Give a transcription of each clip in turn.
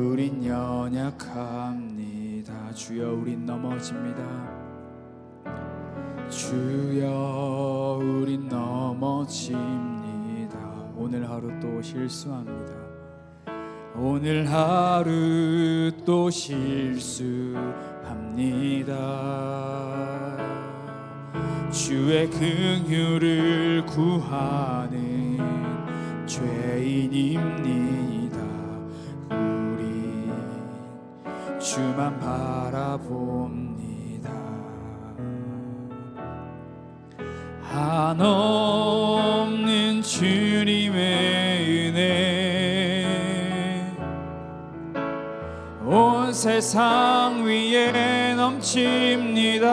우린 연약합니다. 주여 우린 넘어집니다. 주여 우린 넘어집니다. 오늘 하루 또 실수합니다. 오늘 하루 또 실수합니다. 주의 긍휼을 구하는 죄인입니다 주만 바라봅니다. 한없는 주님의 은혜. 온 세상 위에 넘칩니다.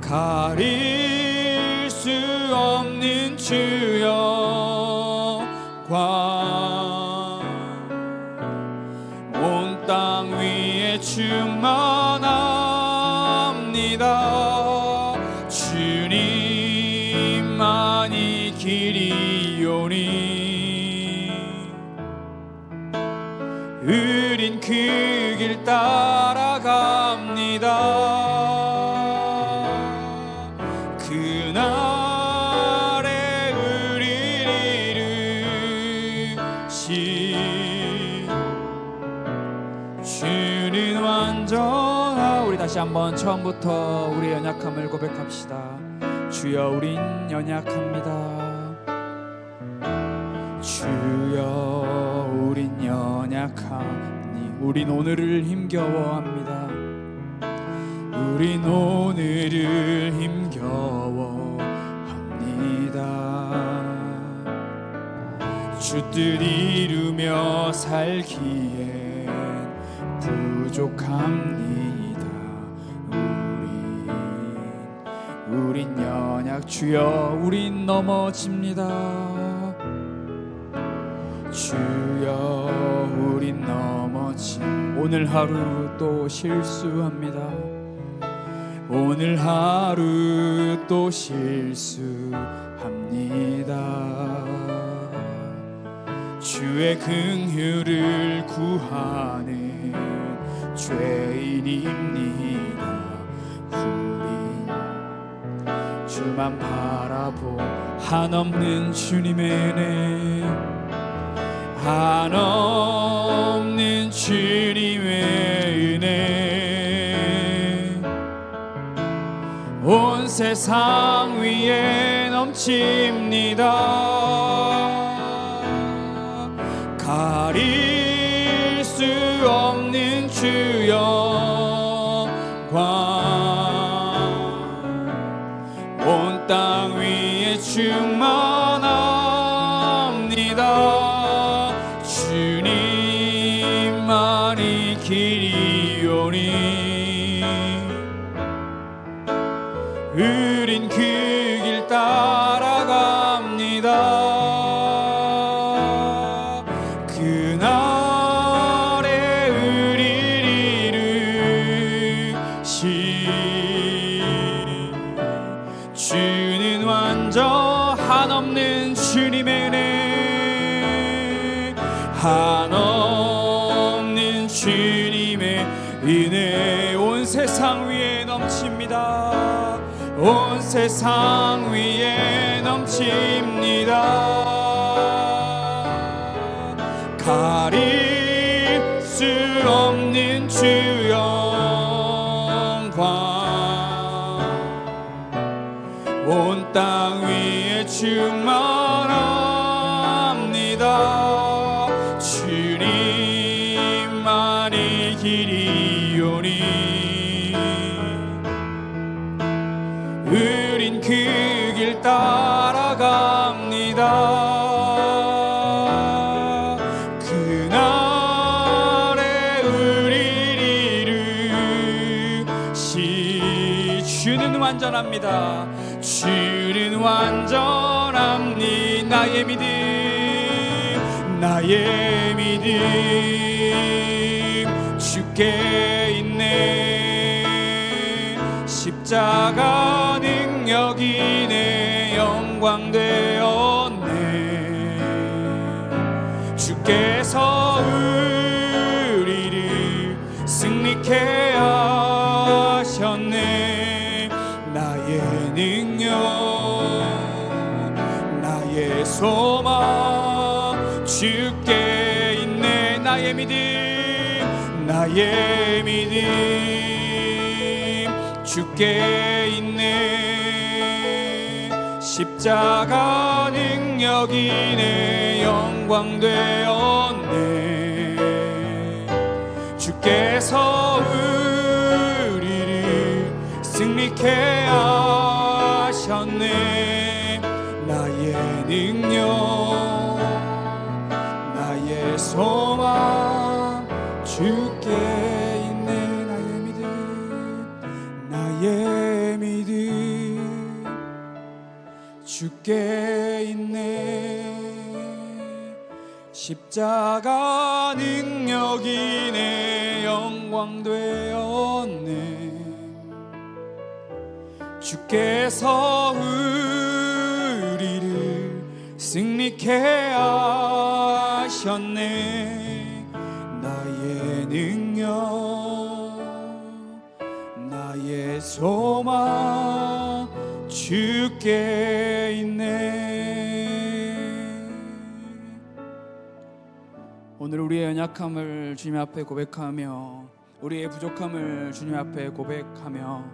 가릴 수 없는 주여 다시 한번 처음부터 우리 연약함을 고백합시다. 주여 우린 연약합니다. 주여 우린 연약하니 우린 오늘을 힘겨워합니다. 우린 오늘을 힘겨워합니다. 주뜻 이루며 살기엔 부족합 우린 연약 주여 우린 넘어집니다. 주여 우린 넘어지 오늘 하루 또 실수합니다. 오늘 하루 또 실수합니다. 주의 긍휼을 구하는 죄인입니다. 우린 주만 바라보. 한없는 주님의 은혜. 한없는 주님의 은혜. 온 세상 위에 넘칩니다 세상 위에 넘칩니다. 가릴 수 없는 주 영광. 온 땅 위에 충 나의 믿음 주께 있네. 십자가 능력이 내 영광 되었네. 주께서 나의 믿음 주께 있네. 십자가 능력이 내 영광 되었네. 주께서 우리를 승리케 하셨네 주께 있네. 십자가 능력이 내 영광 되었네. 주께서 우리를 승리케 하셨네. 나의 능력 나의 소망 주께 오늘 우리의 연약함을 주님 앞에 고백하며 우리의 부족함을 주님 앞에 고백하며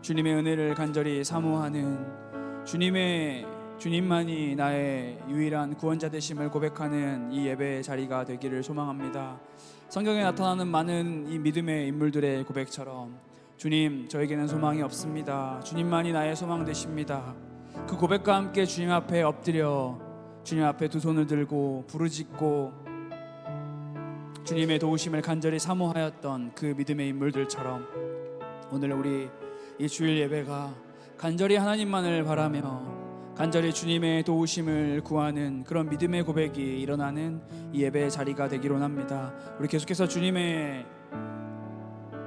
주님의 은혜를 간절히 사모하는 주님의 주님만이 나의 유일한 구원자 되심을 고백하는 이 예배의 자리가 되기를 소망합니다. 성경에 나타나는 많은 이 믿음의 인물들의 고백처럼 주님 저에게는 소망이 없습니다. 주님만이 나의 소망 되십니다. 그 고백과 함께 주님 앞에 엎드려 주님 앞에 두 손을 들고 부르짖고 주님의 도우심을 간절히 사모하였던 그 믿음의 인물들처럼 오늘 우리 이 주일 예배가 간절히 하나님만을 바라며 간절히 주님의 도우심을 구하는 그런 믿음의 고백이 일어나는 이 예배의 자리가 되기를 원합니다. 우리 계속해서 주님의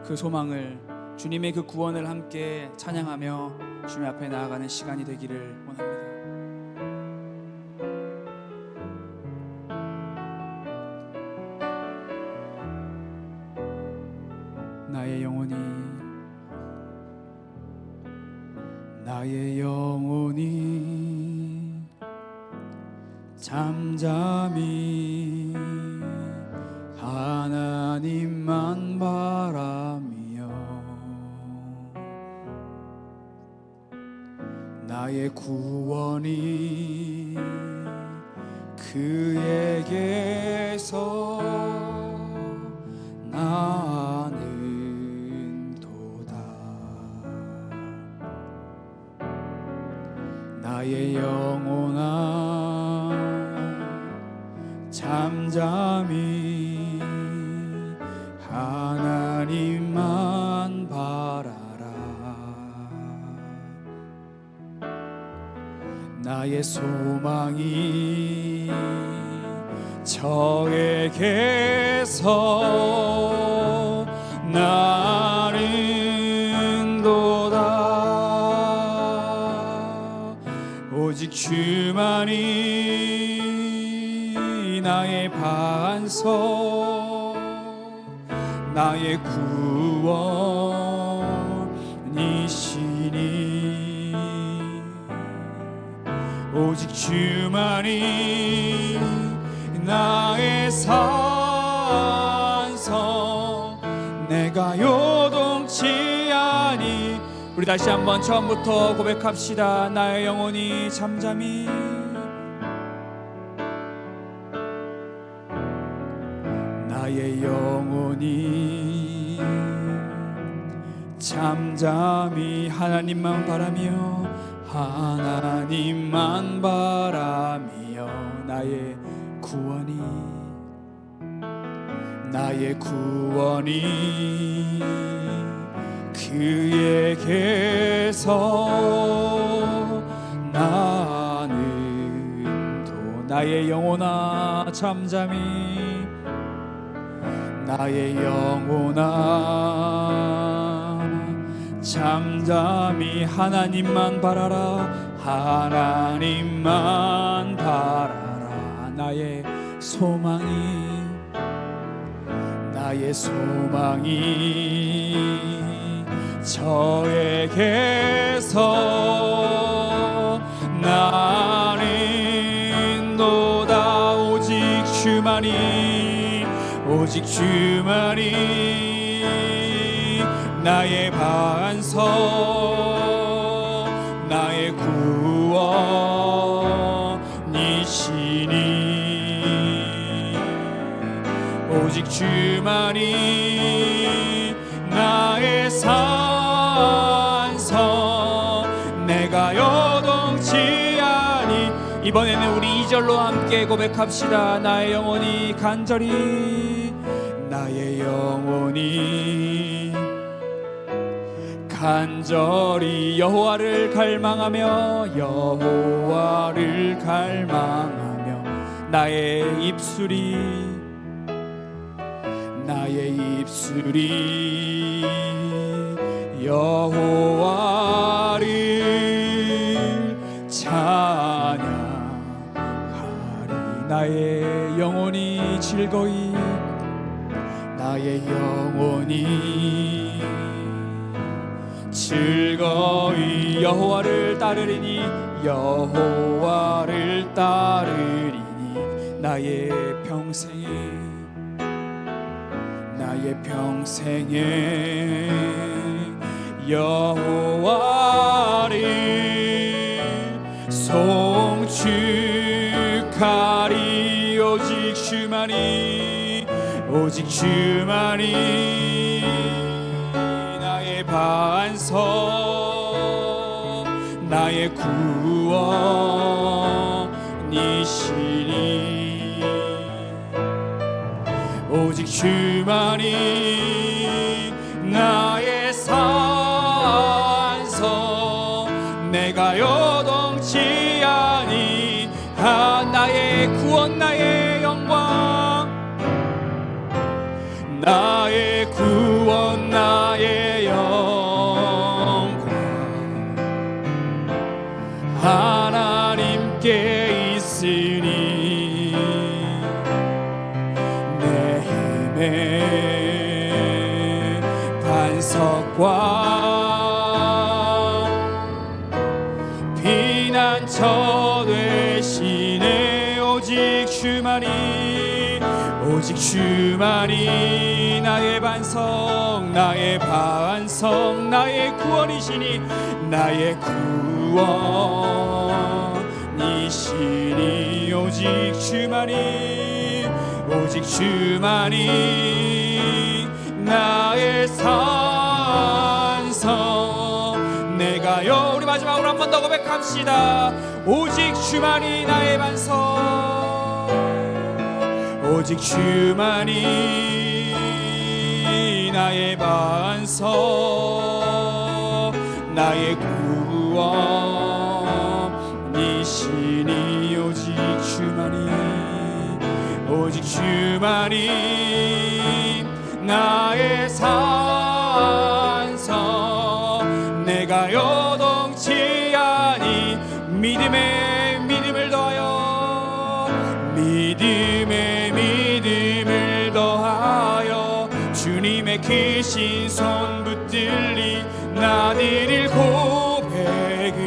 그 소망을 주님의 그 구원을 함께 찬양하며 주님 앞에 나아가는 시간이 되기를 원합니다. 나는 도다. 나의 영혼아 잠잠히 하나님만 바라라. 나의 소망이 저에게서 나의 반석 나의 구원이시니. 오직 주만이 나의 산성 내가 요동치 아니. 우리 다시 한번 처음부터 고백합시다. 나의 영혼이 잠잠히 영혼이 잠잠히 하나님만 바라며 하나님만 바라며 나의 구원이 나의 구원이 그에게 주께서 나는 또 나의 영혼아 잠잠히 나의 영혼아 잠잠히 하나님만 바라라 하나님만 바라라. 나의 소망이 나의 소망이 저에게서 나는 도다 오직 주만이 오직 주만이 나의 반석 나의 구원이시니. 오직 주만이 나의 산성 내가 요동치 아니. 이번에는 우리 이절로 함께 고백합시다. 나의 영혼이 간절히 나의 영혼이 간절히 여호와를 갈망하며 여호와를 갈망하며 나의 입술이 나의 입술이 여호와를 찬양하리. 나의 영혼이 즐거이 나의 영혼이 즐거이 여호와를 따르리니 여호와를 따르리니 나의 평생에 나의 평생에 여호와 오직 주만이 나의 반석 나의 구원이시니. 오직 주만이 나의 산성 내가 요동치 아니 아 나의 구원 나의 나의 구원 나의 영광. 하나님께 있으니 내 힘의 반석과 피난처 되시네 오직 주만이 오직 주만이 나의 반석 나의 반석 나의 구원이시니 나의 구원이시니 오직 주만이 오직 주만이 나의 산성. 내가요 우리 마지막으로 한 번 더 고백합시다. 오직 주만이 나의 반석 오직 주만이 나의 반석 나의 구원이시니 오직 주만이 오직 주만이 나의 산성 내가 요동치 아니 믿음에 크신 손 붙들리 나들일 고백은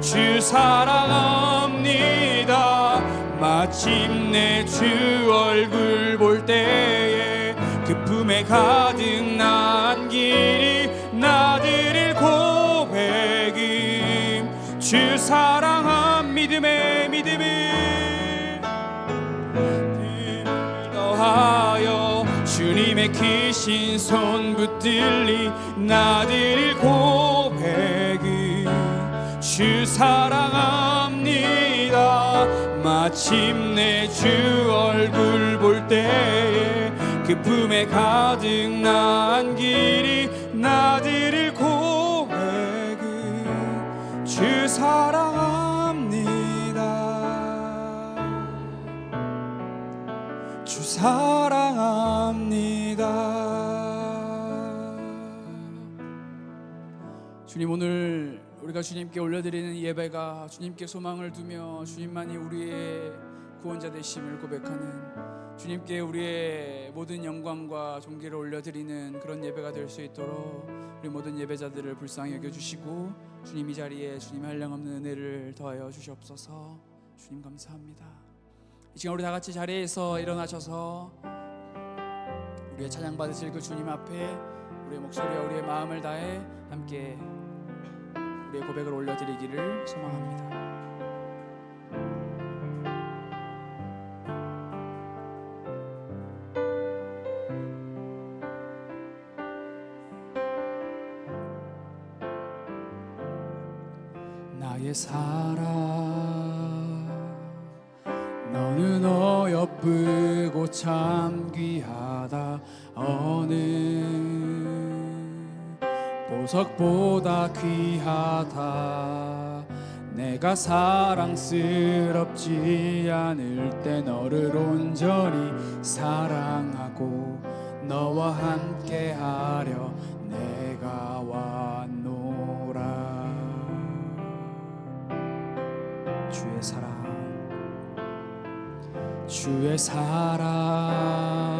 주 사랑합니다. 마침내 주 얼굴 볼 때에 그 품에 가득 주님의 크신 손 붙들리 나들일 고백은 주 사랑합니다. 마침내 주 얼굴 볼 때에 그 품에 가득 난 길이 나들일 고백 사랑 사랑합니다. 주님 오늘 우리가 주님께 올려드리는 예배가 주님께 소망을 두며 주님만이 우리의 구원자 되심을 고백하는 주님께 우리의 모든 영광과 존귀를 올려드리는 그런 예배가 될 수 있도록 우리 모든 예배자들을 불쌍히 여겨주시고 주님 이 자리에 주님 한량없는 은혜를 더하여 주시옵소서. 주님 감사합니다 이 시간 우리 다 같이 자리에서 일어나셔서 우리의 찬양 받으실 그 주님 앞에 우리의 목소리와 우리의 마음을 다해 함께 우리의 고백을 올려드리기를 소망합니다. 나의 사랑 보석보다 귀하다. 내가 사랑스럽지 않을 때 너를 온전히 사랑하고 너와 함께 하려 내가 왔노라. 주의 사랑. 주의 사랑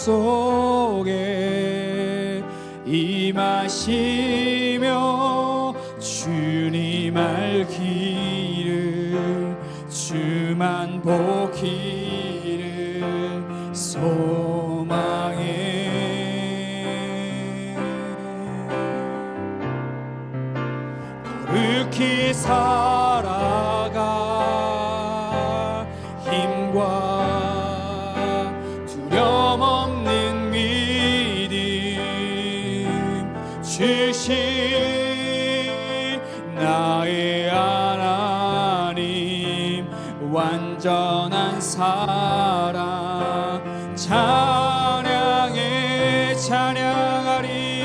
속에 임하시며 주님 알기를 주만 보기를 소망해. 거룩히 살아가 완전한 사랑 찬양해 찬양하리.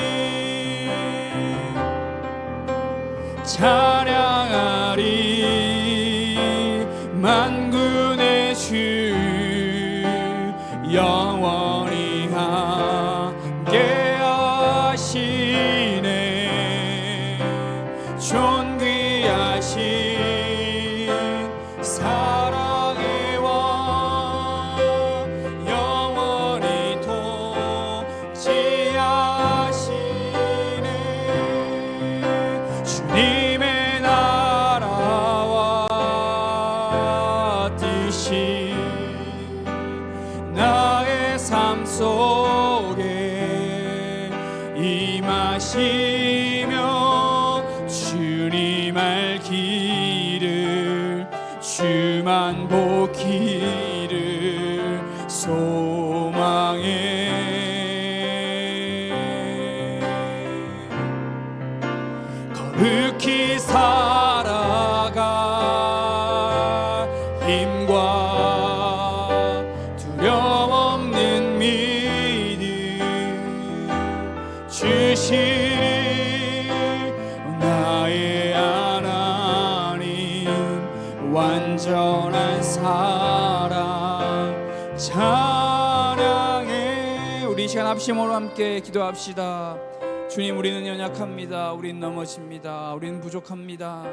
찬 합심으로 함께 기도합시다. 주님 우리는 연약합니다. 우리는 넘어집니다. 우리는 부족합니다.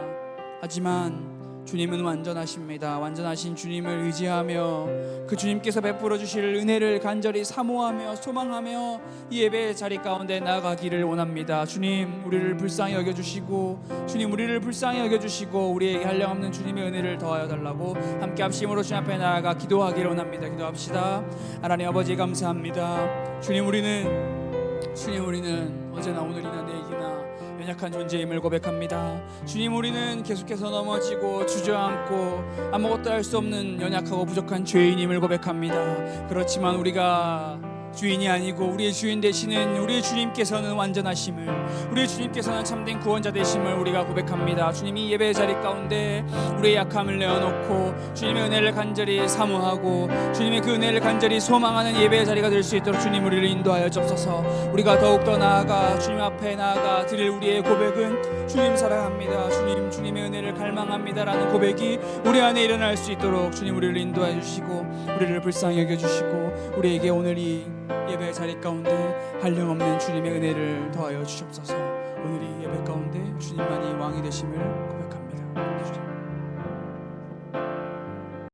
하지만 주님은 완전하십니다. 완전하신 주님을 의지하며 그 주님께서 베풀어 주실 은혜를 간절히 사모하며 소망하며 이 예배 자리 가운데 나아가기를 원합니다. 주님, 우리를 불쌍히 여겨 주시고 주님 우리를 불쌍히 여겨 주시고 우리에게 한량없는 주님의 은혜를 더하여 달라고 함께 합심으로 주님 앞에 나아가 기도하기를 원합니다. 기도합시다. 하나님 아버지 감사합니다. 주님 우리는 주님 우리는 어제나 오늘이나 내일이나 연약한 존재임을 고백합니다. 주님 우리는 계속해서 넘어지고 주저앉고 아무것도 할 수 없는 연약하고 부족한 죄인임을 고백합니다. 그렇지만 우리가 주인이 아니고 우리의 주인 되시는 우리의 주님께서는 완전하심을 우리의 주님께서는 참된 구원자 되심을 우리가 고백합니다. 주님이 예배 자리 가운데 우리의 약함을 내어놓고 주님의 은혜를 간절히 사모하고 주님의 그 은혜를 간절히 소망하는 예배 자리가 될 수 있도록 주님 우리를 인도하여 주옵소서. 우리가 더욱 더 나아가 주님 앞 에 나아가 드릴 우리의 고백은 주님 사랑합니다. 주님 주님의 은혜를 갈망합니다라는 고백이 우리 안에 일어날 수 있도록 주님 우리를 인도하여 주시고 우리를 불쌍히 여겨 주시고 우리에게 오늘 이 예배 자리 가운데 한량없는 주님의 은혜를 더하여 주시옵소서. 오늘 이 예배 가운데 주님만이 왕이 되심을 고백합니다.